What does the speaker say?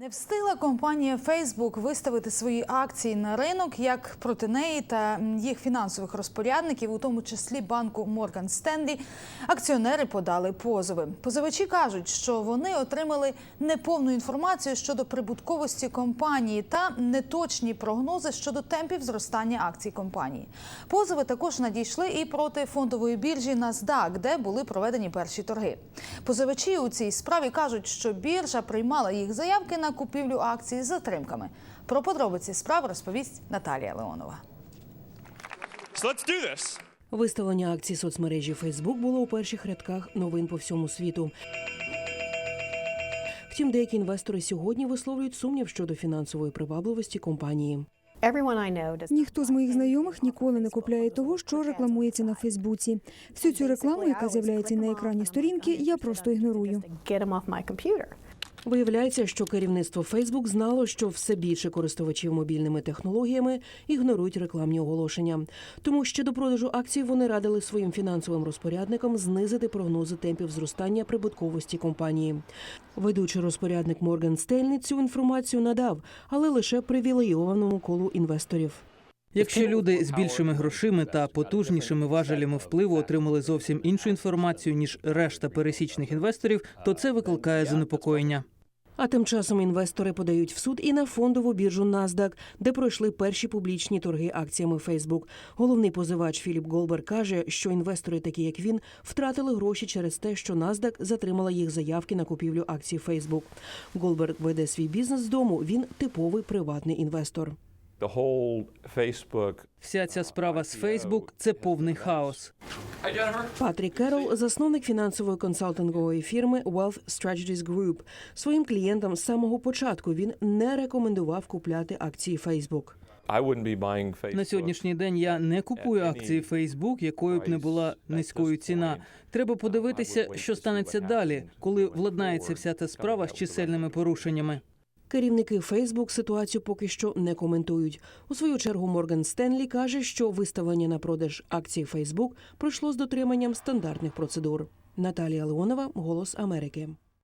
Не встигла компанія Facebook виставити свої акції на ринок, як проти неї та їх фінансових розпорядників, у тому числі банку Morgan Stanley, акціонери подали позови. Позивачі кажуть, що вони отримали неповну інформацію щодо прибутковості компанії та неточні прогнози щодо темпів зростання акцій компанії. Позови також надійшли і проти фондової біржі NASDAQ, де були проведені перші торги. Позивачі у цій справі кажуть, що біржа приймала їх заявки на купівлю акцій з затримками. Про подробиці справи розповість Наталія Леонова. Let's do this. Виставлення акцій соцмережі Facebook було у перших рядках новин по всьому світу. Втім, деякі інвестори сьогодні висловлюють сумнів щодо фінансової привабливості компанії. Ніхто з моїх знайомих ніколи не купляє того, що рекламується на Фейсбуці. Всю цю рекламу, яка з'являється на екрані сторінки, я просто ігнорую. Виявляється, що керівництво Facebook знало, що все більше користувачів мобільними технологіями ігнорують рекламні оголошення. Тому ще до продажу акцій вони радили своїм фінансовим розпорядникам знизити прогнози темпів зростання прибутковості компанії. Ведучий розпорядник Морган Стельні цю інформацію надав, але лише привілейованому колу інвесторів. Якщо люди з більшими грошима та потужнішими важелями впливу отримали зовсім іншу інформацію ніж решта пересічних інвесторів, то це викликає занепокоєння. А тим часом інвестори подають в суд і на фондову біржу NASDAQ, де пройшли перші публічні торги акціями Facebook. Головний позивач Філіп Голбер каже, що інвестори, такі як він, втратили гроші через те, що NASDAQ затримала їх заявки на купівлю акцій Facebook. Голберг веде свій бізнес з дому. Він типовий приватний інвестор. The whole Вся ця справа з Facebook – це повний хаос. Патрік Керол, засновник фінансової консалтингової фірми Wealth Strategies Group. Своїм клієнтам з самого початку він не рекомендував купляти акції Facebook. На сьогоднішній день я не купую акції Facebook, якою б не була низькою ціна. Треба подивитися, що станеться далі, коли владнається вся та справа з чисельними порушеннями. Керівники Facebook ситуацію поки що не коментують. У свою чергу Морган Стенлі каже, що виставлення на продаж акцій Facebook пройшло з дотриманням стандартних процедур. Наталія Леонова, Голос Америки.